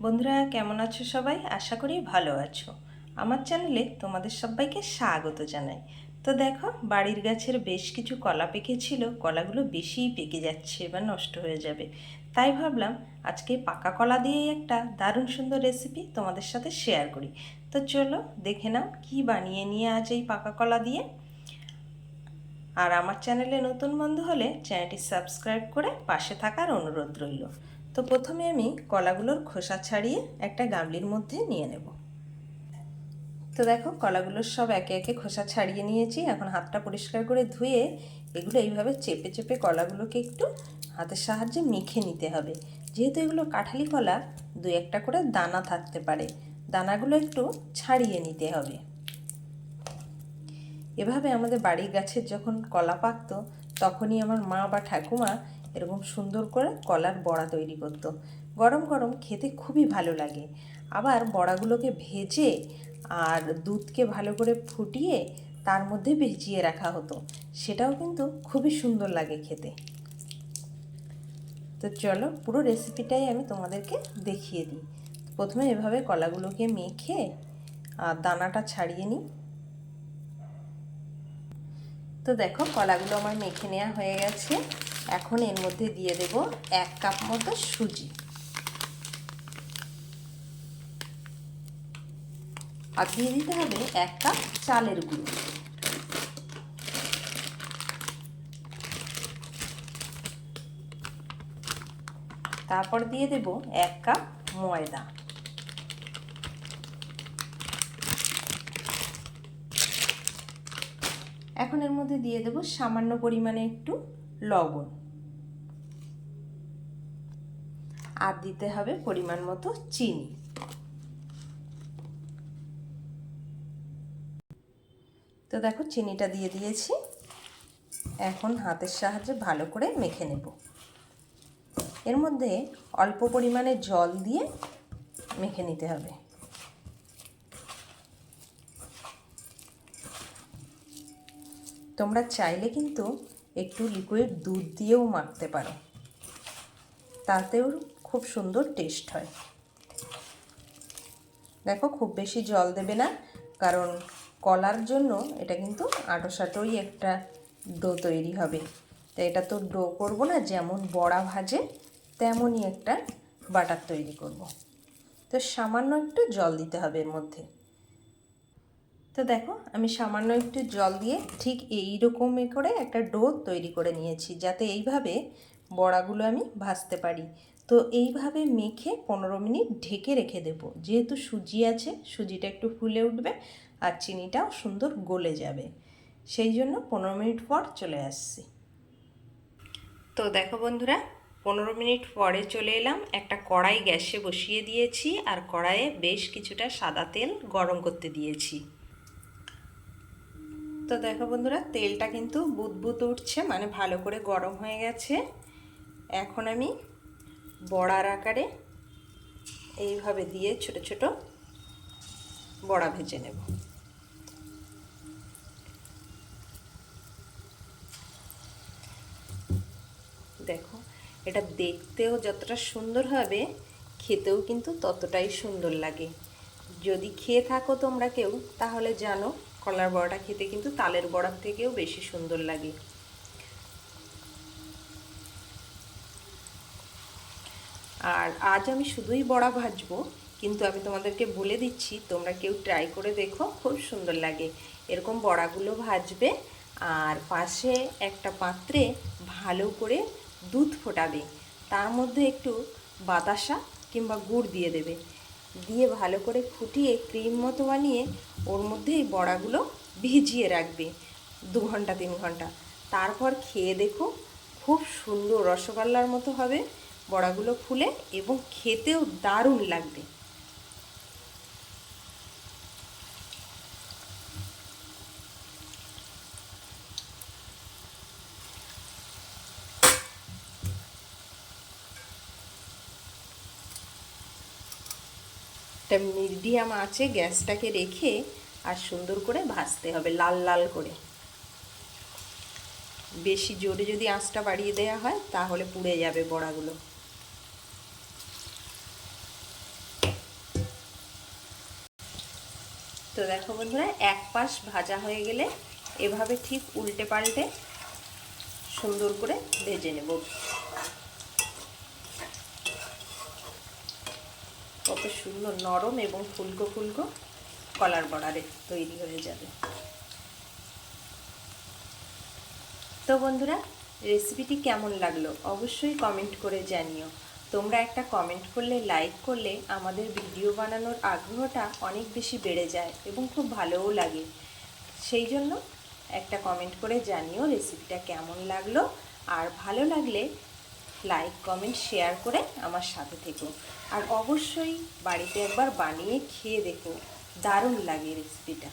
বন্ধুরা, কেমন আছো সবাই? আশা করি ভালো আছো। আমার চ্যানেলে তোমাদের সবাইকে স্বাগত জানাই। তো দেখো, বাড়ির গাছের বেশ কিছু কলা পেকেছিল, কলাগুলো বেশিই পেকে যাচ্ছে বা নষ্ট হয়ে যাবে। তাই ভাবলাম, আজকে পাকা কলা দিয়েই একটা দারুণ সুন্দর রেসিপি তোমাদের সাথে শেয়ার করি। তো চলো, দেখে নাও কী বানিয়ে নিয়ে আজ এই পাকা কলা দিয়ে। আর আমার চ্যানেলে নতুন বন্ধু হলে চ্যানেলটি সাবস্ক্রাইব করে পাশে থাকার অনুরোধ রইল। তো প্রথমে আমি কলাগুলোর খোসা ছাড়িয়ে একটা গামলির মধ্যে নিয়ে নেব। তো দেখো কলাগুলোর সব একে একে খোসা ছাড়িয়ে নিয়েছি। এখন হাতটা পরিষ্কার করে ধুয়ে এগুলো এইভাবে চেপে চেপে কলাগুলোকে একটু হাতের সাহায্যে মেখে নিতে হবে। যেহেতু এগুলো কাঠালি কলা, দু একটা করে দানা থাকতে পারে। দানাগুলো একটু ছাড়িয়ে নিতে হবে। এভাবে আমাদের বাড়ির গাছের যখন কলা পাকতো তখনই আমার মা বা ঠাকুমা এরকম সুন্দর করে কলার বড়া তৈরি করতো। গরম গরম খেতে খুবই ভালো লাগে। আবার বড়াগুলোকে ভেজে আর দুধকে ভালো করে ফুটিয়ে তার মধ্যে ভিজিয়ে রাখা হতো। সেটাও কিন্তু খুবই সুন্দর লাগে খেতে। তো চলো পুরো রেসিপিটাই আমি তোমাদেরকে দেখিয়ে দিই। প্রথমে এভাবে কলাগুলোকে মেখে আর দানাটা ছাড়িয়ে নিই। তো দেখো, কলাগুলো আমার মেখে নেওয়া হয়ে গেছে। এখন এর মধ্যে দিয়ে দেব এক কাপ মতো সুজি। আর দিয়ে দিতে হবে এক কাপ চালের গুঁড়ো। তারপর দিয়ে দেব এক কাপ ময়দা। এখন এর মধ্যে দিয়ে দেব সামান্য পরিমাণে একটু লবণ। আর দিতে হবে পরিমাণ মতো চিনি। তো দেখো চিনিটা দিয়ে দিয়েছি। এখন হাতের সাহায্যে ভালো করে মেখে নেব। এর মধ্যে অল্প পরিমাণে জল দিয়ে মেখে নিতে হবে। তোমরা চাইলে কিন্তু একটু লিকুইড দুধ দিয়েও মাখতে পারো। তাতেও খুব সুন্দর টেস্ট হয়। দেখো, খুব বেশি জল দেবে না, কারণ কলার জন্য এটা কিন্তু আটো সাটোই একটা ডো তৈরি হবে। তো এটা তো ডো করব না, যেমন বড়া ভাজে, তেমনই একটা বাটার তৈরি করব। তো সামান্য একটু জল দিতে হবে এর মধ্যে। তো দেখো, আমি সামান্য একটু জল দিয়ে ঠিক এই রকমে করে একটা ডো তৈরি করে নিয়েছি, যাতে এইভাবে বড়াগুলো আমি ভাজতে পারি। তো এইভাবে মেখে পনেরো মিনিট ঢেকে রেখে দেব। যেহেতু সুজি আছে, সুজিটা একটু ফুলে উঠবে আর চিনিটাও সুন্দর গলে যাবে। সেই জন্য পনেরো মিনিট পর চলে আসছি। তো দেখো বন্ধুরা, পনেরো মিনিট পরে চলে এলাম। একটা কড়াই গ্যাসে বসিয়ে দিয়েছি আর কড়াইয়ে বেশ কিছুটা সাদা তেল গরম করতে দিয়েছি। তো দেখো বন্ধুরা, তেলটা কিন্তু বুদবুদ উঠছে মানে ভালো করে গরম হয়ে গেছে। এখন আমি বড়ার আকারে এইভাবে দিয়ে ছোট ছোট বড়া ভেজে নেব। দেখো, এটা দেখতেও যতটা সুন্দর হবে, খেতেও কিন্তু ততটাই সুন্দর লাগে। যদি খেয়ে থাকো তোমরা কেউ, তাহলে জানো কলার বড়াটা খেতে কিন্তু তালের বড়ার থেকেও বেশি সুন্দর লাগে। আর আজ আমি শুধুই বড়া ভাজবো, কিন্তু আমি তোমাদেরকে বলে দিচ্ছি, তোমরা কেউ ট্রাই করে দেখো, খুব সুন্দর লাগে। এরকম বড়াগুলো ভাজবে, আর পাশে একটা পাত্রে ভালো করে দুধ ফোটাবে। তার মধ্যে একটু বাতাসা কিংবা গুড় দিয়ে দেবে। দিয়ে ভালো করে ফুটিয়ে ক্রিম মতো বানিয়ে ওর মধ্যে এই বড়াগুলো ভিজিয়ে রাখবে, দু ঘণ্টা, তিন ঘণ্টা। তারপর খেয়ে দেখো খুব সুন্দর রসগোল্লার মতো হবে, বড়াগুলো ফুলে এবং খেতেও দারুণ লাগবে। একটা মিডিয়াম আছে গ্যাসটাকে রেখে আর সুন্দর করে ভাজতে হবে, লাল লাল করে। বেশি জোরে যদি আঁচটা বাড়িয়ে দেওয়া হয়, তাহলে পুড়ে যাবে বড়াগুলো। তো দেখো বন্ধুরা, এক পাশ ভাজা হয়ে গেলে এভাবে ঠিক উল্টে পাল্টে সুন্দর করে ভেজে নেব। কত সুন্দর নরম এবং ফুলকো ফুলকো কলার বড়ারে তৈরি হয়ে যাবে। তো বন্ধুরা রেসিপিটি কেমন লাগল অবশ্যই কমেন্ট করে জানিও। তোমরা একটা কমেন্ট করলে লাইক করলে আমাদের ভিডিও বানানোর আগ্রহটা অনেক বেশি বেড়ে যায় এবং খুব ভালোও লাগে। সেই জন্য একটা কমেন্ট করে জানিও রেসিপিটা কেমন লাগল। আর ভালো লাগলে লাইক কমেন্ট শেয়ার করে আমার সাথে থেকো। আর অবশ্যই বাড়িতে একবার বানিয়ে খেয়ে দেখো। দারুণ লাগে রেসিপিটা